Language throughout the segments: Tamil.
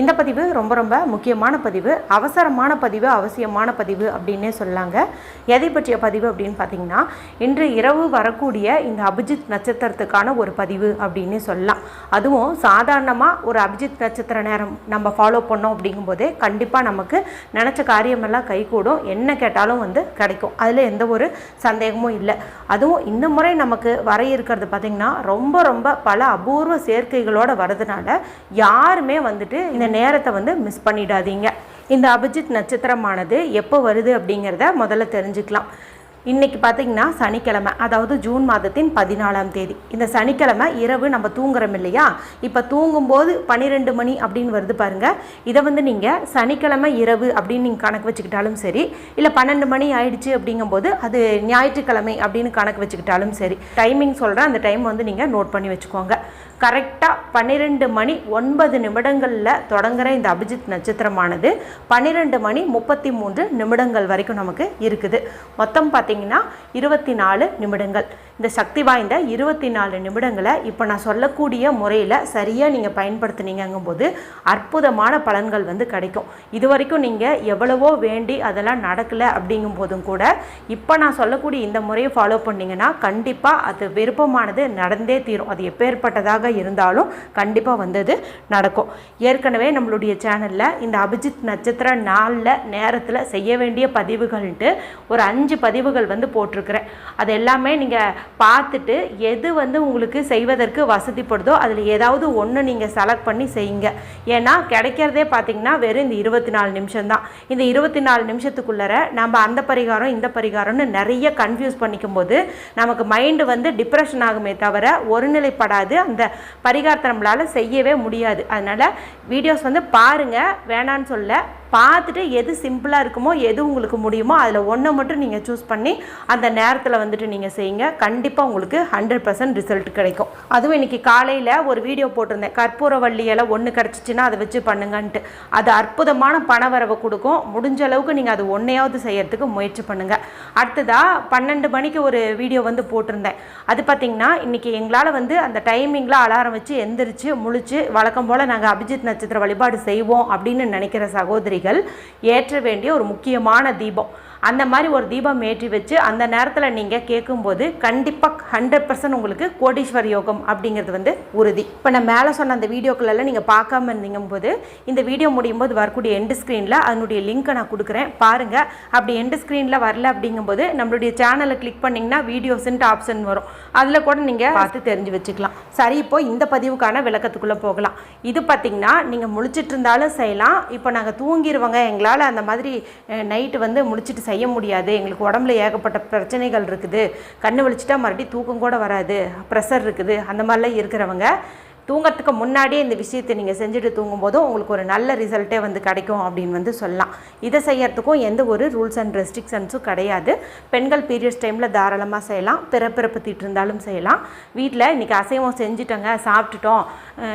இந்த பதிவு ரொம்ப ரொம்ப முக்கியமான பதிவு அவசரமான பதிவு அவசியமான பதிவு அப்படின்னே சொல்லாங்க. எதை பற்றிய பதிவு அப்படின்னு பார்த்தீங்கன்னா இன்று இரவு வரக்கூடிய இந்த அபிஜித் நட்சத்திரத்துக்கான ஒரு பதிவு அப்படின்னு சொல்லலாம். அதுவும் சாதாரணமாக ஒரு அபிஜித் நட்சத்திர நேரம் நம்ம ஃபாலோ பண்ணோம் அப்படிங்கும்போதே கண்டிப்பாக நமக்கு நினச்ச காரியமெல்லாம் கைகூடும். என்ன கேட்டாலும் வந்து கிடைக்கும். அதில் எந்த ஒரு சந்தேகமும் இல்லை. அதுவும் இந்த முறை நமக்கு வர இருக்கிறது பார்த்திங்கன்னா ரொம்ப ரொம்ப பல அபூர்வ சேர்க்கைகளோடு வரதுனால யாருமே வந்துட்டு இந்த நேரத்தை வந்து மிஸ் பண்ணிடாதீங்க. இந்த அபிஜித் நட்சத்திரமானது எப்போ வருது அப்படிங்கிறத முதல்ல தெரிஞ்சுக்கலாம். இன்றைக்கி பார்த்தீங்கன்னா சனிக்கிழமை அதாவது ஜூன் மாதத்தின் பதினாலாம் தேதி. இந்த சனிக்கிழமை இரவு நம்ம தூங்குறோம் இல்லையா? இப்போ தூங்கும்போது பன்னிரெண்டு மணி அப்படின்னு வருது பாருங்கள் இதை வந்து நீங்கள் சனிக்கிழமை இரவு அப்படின்னு நீங்கள் கணக்கு வச்சுக்கிட்டாலும் சரி இல்லை பன்னெண்டு மணி ஆயிடுச்சு அப்படிங்கும்போது அது ஞாயிற்றுக்கிழமை அப்படின்னு கணக்கு வச்சுக்கிட்டாலும் சரி டைமிங் சொல்கிறேன் அந்த டைம் வந்து நீங்கள் நோட் பண்ணி வச்சுக்கோங்க. கரெக்டாக பன்னிரெண்டு மணி ஒன்பது நிமிடங்களில் தொடங்குற இந்த அபிஜித் நட்சத்திரமானது. பன்னிரெண்டு மணி முப்பத்தி மூன்று நிமிடங்கள் வரைக்கும் நமக்கு இருக்குது. மொத்தம் பார்த்திங்கன்னா இருபத்தி நாலு நிமிடங்கள். இந்த சக்தி வாய்ந்த இருபத்தி நாலு நிமிடங்களை இப்போ நான் சொல்லக்கூடிய முறையில் சரியாக நீங்கள் பயன்படுத்துனீங்கங்கும்போது அற்புதமான பலன்கள் வந்து கிடைக்கும். இது வரைக்கும் நீங்கள் எவ்வளவோ வேண்டி அதெல்லாம் நடக்கலை அப்படிங்கும் போதும் கூட இப்போ நான் சொல்லக்கூடிய இந்த முறையை ஃபாலோ பண்ணீங்கன்னா கண்டிப்பாக அது விருப்பமானது நடந்தே தீரும். அது எப்பேற்பட்டதாக இருந்தாலும் கண்டிப்பாக வந்தது நடக்கும். ஏற்கனவே நம்மளுடைய சேனலில் இந்த அபிஜித் நட்சத்திர நாளில் நேரத்தில் செய்ய வேண்டிய பதிவுகள்ன்ட்டு ஒரு அஞ்சு பதிவுகள் வந்து போட்டிருக்கிறேன். அது எல்லாமே நீங்கள் பார்த்துட்டு எது வந்து உங்களுக்கு செய்வதற்கு வசதிப்படுதோ அதில் ஏதாவது ஒன்று நீங்கள் செலக்ட் பண்ணி செய்யுங்க. ஏன்னா கிடைக்கிறதே பார்த்தீங்கன்னா வெறும் இந்த இருபத்தி நாலு நிமிஷம் தான் இந்த இருபத்தி நாலு நிமிஷத்துக்குள்ளே நம்ம அந்த பரிகாரம் இந்த பரிகாரம்னு நிறைய கன்ஃபியூஸ் பண்ணிக்கும் போது நமக்கு மைண்டு வந்து டிப்ரெஷன் ஆகுமே தவிர ஒருநிலைப்படாது. அந்த பரிகாரத்தை நம்மளால் செய்யவே முடியாது. அதனால் வீடியோஸ் வந்து பாருங்கள் வேணான்னு சொல்ல. பார்த்துட்டு எது சிம்பிளாக இருக்குமோ எது உங்களுக்கு முடியுமோ அதில் ஒன்றை மட்டும் நீங்கள் சூஸ் பண்ணி அந்த நேரத்தில் வந்துட்டு நீங்கள் செய்யுங்க. கண்டிப்பாக உங்களுக்கு ஹண்ட்ரட் பர்சன்ட் ரிசல்ட் கிடைக்கும். அதுவும் இன்றைக்கி காலையில் ஒரு வீடியோ போட்டிருந்தேன். கற்பூரவள்ளி இலை ஒன்று கிடச்சிச்சின்னா அதை வச்சு பண்ணுங்கன்ட்டு. அது அற்புதமான பணவரவை கொடுக்கும். முடிஞ்ச அளவுக்கு நீங்கள் அது ஒன்றையாவது செய்யறதுக்கு முயற்சி பண்ணுங்கள் அடுத்ததாக பன்னெண்டு மணிக்கு ஒரு வீடியோ வந்து போட்டிருந்தேன். அது பார்த்திங்கன்னா இன்றைக்கி எங்களால் வந்து அந்த டைமிங்கில் அலாரம் வச்சு எந்திரிச்சு முழிச்சு வழக்கம் போல் நாங்கள் அபிஜித் நட்சத்திர வழிபாடு செய்வோம் அப்படின்னு நினைக்கிற ஏற்ற வேண்டிய ஒரு முக்கியமான தீபம். அந்த மாதிரி ஒரு தீபம் ஏற்றி வச்சு அந்த நேரத்தில் நீங்கள் கேட்கும்போது கண்டிப்பாக ஹண்ட்ரட் பர்சன்ட் உங்களுக்கு கோடீஸ்வர் யோகம் அப்படிங்கிறது வந்து உறுதி. இப்போ நான் மேலே சொன்ன அந்த வீடியோக்களெல்லாம் நீங்கள் பார்க்காம இருந்தீங்கும் போது இந்த வீடியோ முடியும் போது வரக்கூடிய எண்டு ஸ்க்ரீனில் அதனுடைய லிங்க்கை நான் கொடுக்குறேன். பாருங்கள் அப்படி எண்டு ஸ்க்ரீனில் வரல அப்படிங்கும்போது நம்மளுடைய சேனலை கிளிக் பண்ணிங்கன்னா வீடியோஸ்ன்ட்டு ஆப்ஷன் வரும். அதில் கூட நீங்கள் பார்த்து தெரிஞ்சு வச்சுக்கலாம். சரி இப்போ இந்த பதிவுக்கான விளக்கத்துக்குள்ளே போகலாம். இது பார்த்திங்கன்னா நீங்கள் முழிச்சிட்டு இருந்தாலும் செய்யலாம். இப்போ நாங்கள் தூங்கிடுவோங்க எங்களால் அந்த மாதிரி நைட்டு வந்து முழிச்சிட்டு செய்ய முடியாது. எங்களுக்கு உடம்புல ஏகப்பட்ட பிரச்சனைகள் இருக்குது. கண்ணு வலிச்சிட்டா மறுபடியும் தூக்கம் கூட வராது. ப்ரெஷர் இருக்குது. அந்த மாதிரிலாம் இருக்கிறவங்க தூங்கிறதுக்கு முன்னாடியே இந்த விஷயத்தை நீங்கள் செஞ்சுட்டு தூங்கும்போதும் உங்களுக்கு ஒரு நல்ல ரிசல்ட்டே வந்து கிடைக்கும் அப்படின்னு வந்து சொல்லலாம். இதை செய்யறதுக்கும் எந்த ஒரு ரூல்ஸ் அண்ட் ரெஸ்ட்ரிக்ஷன்ஸும் கிடையாது. பெண்கள் பீரியட்ஸ் டைமில் தாராளமாக செய்யலாம். பிறப்பிறப்பு தீட்டு இருந்தாலும் செய்யலாம். வீட்டில் இன்றைக்கி அசைவம் செஞ்சுட்டோங்க சாப்பிட்டுட்டோம்.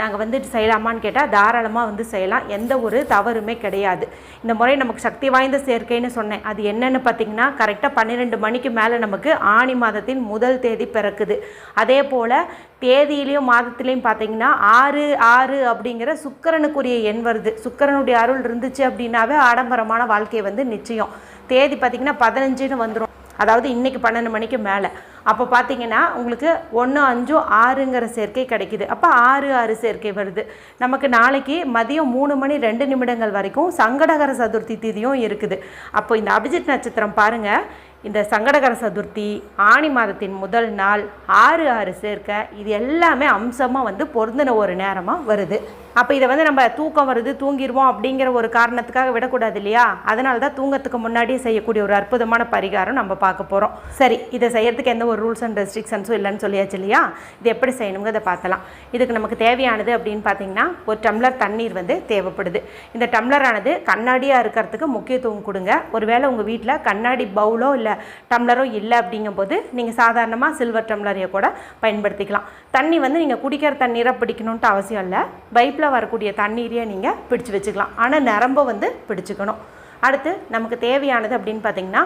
நாங்கள் வந்து செய்யலாமான்னு கேட்டால் தாராளமாக வந்து செய்யலாம். எந்த ஒரு தவறுமே கிடையாது. இந்த முறை நமக்கு சக்தி வாய்ந்த சேர்க்கைன்னு சொன்னேன். அது என்னென்னு பார்த்தீங்கன்னா கரெக்டாக பன்னிரெண்டு மணிக்கு மேலே நமக்கு ஆணி மாதத்தின் முதல் தேதி பிறக்குது. அதே போல் தேதியிலையும் மாதத்துலேயும் பார்த்தீங்கன்னா ஆறு ஆறு அப்படிங்கிற சுக்கரனுக்குரிய எண் வருது. சுக்கரனுடைய அருள் இருந்துச்சு அப்படின்னாவே ஆடம்பரமான வாழ்க்கை வந்து நிச்சயம். தேதி பார்த்திங்கன்னா பதினஞ்சுன்னு வந்துடும் அதாவது இன்றைக்கி பன்னெண்டு மணிக்கு மேலே. அப்போ பார்த்தீங்கன்னா உங்களுக்கு ஒன்று அஞ்சும் ஆறுங்கிற சேர்க்கை கிடைக்கிது. அப்போ ஆறு ஆறு சேர்க்கை வருது. நமக்கு நாளைக்கு மதியம் மூணு மணி ரெண்டு நிமிடங்கள் வரைக்கும் சங்கடகர சதுர்த்தி திதியும் இருக்குது. அப்போ இந்த அபிஜித் நட்சத்திரம் பாருங்கள் இந்த சங்கடகர சதுர்த்தி ஆணி மாதத்தின் முதல் நாள் ஆறு ஆறு சேர்க்க இது எல்லாமே அம்சமாக வந்து பொருந்தின ஒரு நேரமாக வருது. அப்போ இதை வந்து நம்ம தூக்கம் வருது தூங்கிடுவோம் அப்படிங்கிற ஒரு காரணத்துக்காக விடக்கூடாது இல்லையா? அதனால தான் தூங்கத்துக்கு முன்னாடியே செய்யக்கூடிய ஒரு அற்புதமான பரிகாரம் நம்ம பார்க்க போகிறோம் சரி இதை செய்யறதுக்கு எந்த ஒரு ரூல்ஸ் அண்ட் ரெஸ்ட்ரிக்ஷன்ஸும் இல்லைன்னு சொல்லியாச்சு இல்லையா? இது எப்படி செய்யணுங்கிறத பார்த்தலாம் இதுக்கு நமக்கு தேவையானது அப்படின்னு பார்த்தீங்கன்னா ஒரு டம்ளர் தண்ணீர் வந்து தேவைப்படுது. இந்த டம்ளரானது கண்ணாடியாக இருக்கிறதுக்கு முக்கியத்துவம் கொடுங்க. ஒருவேளை உங்கள் வீட்டில் கண்ணாடி பவுலோ இல்லை டம்ளரோ இல்லை அப்படிங்கும்போது நீங்கள் சாதாரணமாக சில்வர் டம்ளரையை கூட பயன்படுத்திக்கலாம். தண்ணி வந்து நீங்கள் குடிக்கிற தண்ணீரை பிடிக்கணுன்ட்டு அவசியம் இல்லை. பைப்பில் வரக்கூடிய தண்ணீரையே நீங்கள் பிடிச்சு வச்சுக்கலாம். ஆனால் நரம்பை வந்து பிடிச்சுக்கணும். அடுத்து நமக்கு தேவையானது அப்படின்னு பார்த்தீங்கன்னா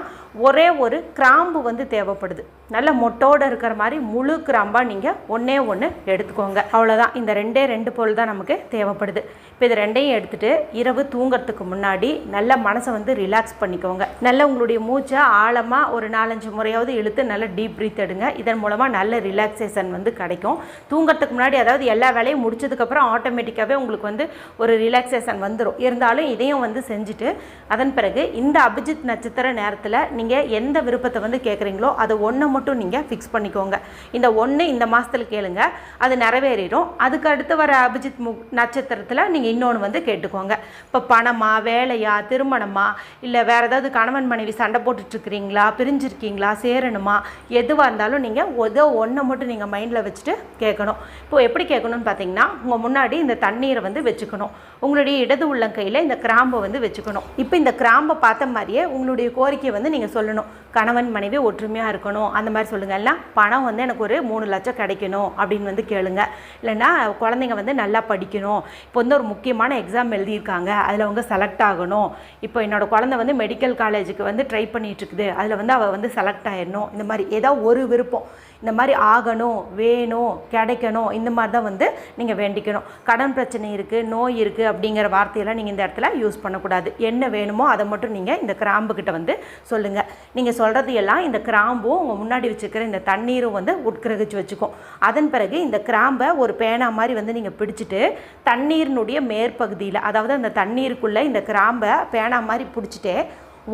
ஒரே ஒரு கிராம்பு வந்து தேவைப்படுது. நல்ல மொட்டோடு இருக்கிற மாதிரி முழு கிராம்பாக நீங்கள் ஒன்றே ஒன்று எடுத்துக்கோங்க. அவ்வளோதான் இந்த ரெண்டே ரெண்டு பொருள் தான் நமக்கு தேவைப்படுது. இப்போ இது ரெண்டையும் எடுத்துகிட்டு இரவு தூங்கிறதுக்கு முன்னாடி நல்ல மனசை வந்து ரிலாக்ஸ் பண்ணிக்கோங்க. நல்ல உங்களுடைய மூச்சை ஆழமாக ஒரு நாலஞ்சு முறையாவது இழுத்து நல்ல டீப் ப்ரீத் எடுங்க. இதன் மூலமாக நல்ல ரிலாக்ஸேஷன் வந்து கிடைக்கும். தூங்குறதுக்கு முன்னாடி அதாவது எல்லா வேலையும் முடிச்சதுக்கப்புறம் ஆட்டோமேட்டிக்காகவே உங்களுக்கு வந்து ஒரு ரிலாக்ஸேஷன் வந்துடும் இருந்தாலும் இதையும் வந்து செஞ்சுட்டு அதை அதன் பிறகு இந்த அபிஜித் நட்சத்திர நேரத்தில் நீங்கள் எந்த விருப்பத்தை வந்து கேட்குறீங்களோ அதை ஒன்று மட்டும் நீங்கள் ஃபிக்ஸ் பண்ணிக்கோங்க. இந்த ஒன்று இந்த மாதத்தில் கேளுங்க. அது நிறைவேறிடும். அதுக்கு அடுத்து வர அபிஜித் மு நட்சத்திரத்தில் நீங்கள் இன்னொன்று வந்து கேட்டுக்கோங்க. இப்போ பணமா வேலையா திருமணமா இல்லை வேறு ஏதாவது கணவன் மனைவி சண்டை போட்டுட்ருக்கிறீங்களா பிரிஞ்சிருக்கீங்களா சேரணுமா எதுவாக இருந்தாலும் நீங்கள் ஏதோ ஒன்றை மட்டும் நீங்கள் மைண்டில் வச்சுட்டு கேட்கணும் இப்போ எப்படி கேட்கணும்னு பார்த்தீங்கன்னா உங்கள் முன்னாடி இந்த தண்ணீரை வந்து வச்சுக்கணும். உங்களுடைய இடது உள்ளங்கையில் இந்த கிராம்பை வந்து வச்சுக்கணும். இப்போ இந்த கிராம்பை பார்த்த மாதிரியே உங்களுடைய கோரிக்கையை வந்து நீங்கள் சொல்லணும். கணவன் மனைவி ஒற்றுமையாக இருக்கணும். அந்த மாதிரி சொல்லுங்கள் இல்லை பணம் வந்து எனக்கு ஒரு மூணு லட்சம் கிடைக்கணும் அப்படின்னு வந்து கேளுங்க. இல்லைன்னா குழந்தைங்க வந்து நல்லா படிக்கணும். இப்போ வந்து ஒரு முக்கியமான எக்ஸாம் எழுதியிருக்காங்க. அதில் அவங்க செலக்ட் ஆகணும். இப்போ என்னோடய குழந்தை வந்து மெடிக்கல் காலேஜுக்கு வந்து ட்ரை பண்ணிகிட்ருக்குது அதில் வந்து அவள் வந்து செலக்ட் ஆயிடணும். இந்த மாதிரி ஏதோ ஒரு விருப்பம். இந்த மாதிரி ஆகணும் வேணும் கிடைக்கணும் இந்த மாதிரி தான் வந்து நீங்கள் வேண்டிக்கணும். கடன் பிரச்சனை இருக்குது நோய் இருக்குது அப்படிங்கிற வார்த்தையெல்லாம் நீங்கள் இந்த இடத்துல யூஸ் பண்ணக்கூடாது. என்ன வேணுமோ அதை மட்டும் நீங்கள் இந்த கிராம்புக்கிட்ட வந்து சொல்லுங்கள் நீங்கள் சொல்கிறது எல்லாம் இந்த கிராம்பும் உங்கள் முன்னாடி வச்சுக்கிற இந்த தண்ணீரும் வந்து உட்கிரகிச்சு வச்சுக்கும். அதன் பிறகு இந்த கிராம்பை ஒரு பேனா மாதிரி வந்து நீங்கள் பிடிச்சிட்டு தண்ணீரினுடைய மேற்பகுதியில் அதாவது அந்த தண்ணீருக்குள்ளே இந்த கிராம்பை பேனா மாதிரி பிடிச்சிட்டே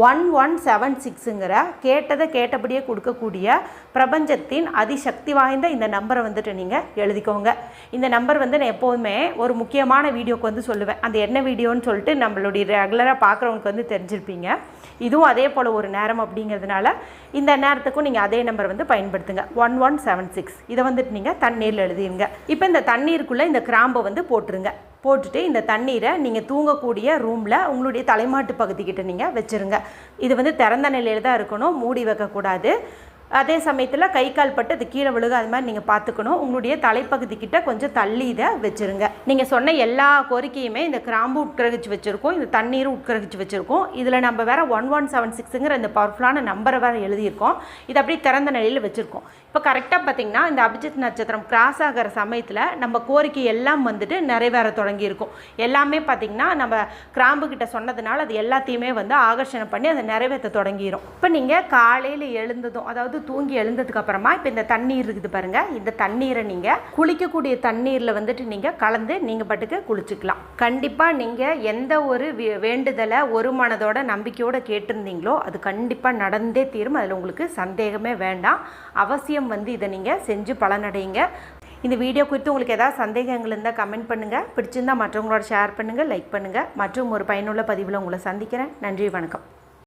ஒன் ஒன் செவன் சிக்ஸுங்கிற கேட்டதை கேட்டபடியே கொடுக்கக்கூடிய பிரபஞ்சத்தின் அதிசக்தி வாய்ந்த இந்த நம்பரை வந்துட்டு நீங்கள் எழுதிக்கோங்க. இந்த நம்பர் வந்து நான் எப்போதுமே ஒரு முக்கியமான வீடியோக்கு வந்து சொல்லுவேன். அந்த என்ன வீடியோன்னு சொல்லிட்டு நம்மளுடைய ரெகுலராக பார்க்குறவங்களுக்கு வந்து தெரிஞ்சிருப்பீங்க. இதுவும் அதே போல் ஒரு நேரம் அப்படிங்கிறதுனால இந்த நேரத்துக்கும் நீங்கள் அதே நம்பர் வந்து பயன்படுத்துங்க. ஒன் ஒன் செவன் சிக்ஸ் இதை வந்துட்டு நீங்கள் தண்ணீரில் எழுதிருங்க. இப்போ இந்த தண்ணீருக்குள்ளே இந்த கிராம்பை வந்து போட்டுருங்க. போட்டுட்டு இந்த தண்ணீரை நீங்கள் தூங்கக்கூடிய ரூமில் உங்களுடைய தலைமாட்டு பகுதிக்கிட்ட நீங்கள் வச்சுருங்க. இது வந்து திறந்த நிலையில் தான் இருக்கணும். மூடி வைக்கக்கூடாது அதே சமயத்தில் கை கால் பட்டு அது கீழே விழுகாத மாதிரி நீங்கள் பார்த்துக்கணும். உங்களுடைய தலைப்பகுதி கிட்ட கொஞ்சம் தள்ளி இதை வச்சுருங்க. நீங்கள் சொன்ன எல்லா கோரிக்கையுமே இந்த கிராம்பு உட்கிரகிச்சு வச்சுருக்கோம் இந்த தண்ணீரும் உட்கிரகிச்சு வச்சுருக்கோம். இதில் நம்ம வேறு ஒன் ஒன் செவன் சிக்ஸுங்கிற இந்த பவர்ஃபுல்லான நம்பரை வேறு எழுதியிருக்கோம். இது அப்படியே திறந்த நிலையில் வச்சுருக்கோம். இப்போ கரெக்டாக பார்த்தீங்கன்னா இந்த அபிஜித் நட்சத்திரம் கிராஸ் ஆகிற சமயத்தில் நம்ம கோரிக்கை எல்லாம் வந்துட்டு நிறைவேற தொடங்கியிருக்கும். எல்லாமே பார்த்திங்கன்னா நம்ம கிராம்பு கிட்ட சொன்னதுனால அது எல்லாத்தையுமே வந்து ஆகர்ஷணம் பண்ணி அதை நிறைவேற்ற தொடங்கிடும் இப்போ நீங்கள் காலையில் எழுந்ததும் அதாவது தூங்கி எழுந்ததுக்கு அப்புறமா இப்போ இந்த தண்ணீர் இருக்குது பாருங்கள் இந்த தண்ணீரை நீங்கள் குளிக்கக்கூடிய தண்ணீரில் வந்துட்டு நீங்கள் கலந்து நீங்கள் பாட்டுக்கு குளிச்சுக்கலாம். கண்டிப்பாக நீங்கள் எந்த ஒரு வேண்டுதலை ஒரு மனதோட நம்பிக்கையோடு கேட்டிருந்தீங்களோ அது கண்டிப்பாக நடந்தே தீரும். அதில் உங்களுக்கு சந்தேகமே வேண்டாம். அவசியம் வந்து இதை நீங்கள் செஞ்சு பலனடையுங்க. இந்த வீடியோ குறித்து உங்களுக்கு ஏதாவது சந்தேகங்கள் இருந்தால் கமெண்ட் பண்ணுங்கள் பிடிச்சிருந்தா மற்றவங்களோட ஷேர் பண்ணுங்கள் லைக் பண்ணுங்கள் மற்றும் ஒரு பயனுள்ள பதிவில் உங்களை சந்திக்கிறேன். நன்றி வணக்கம்.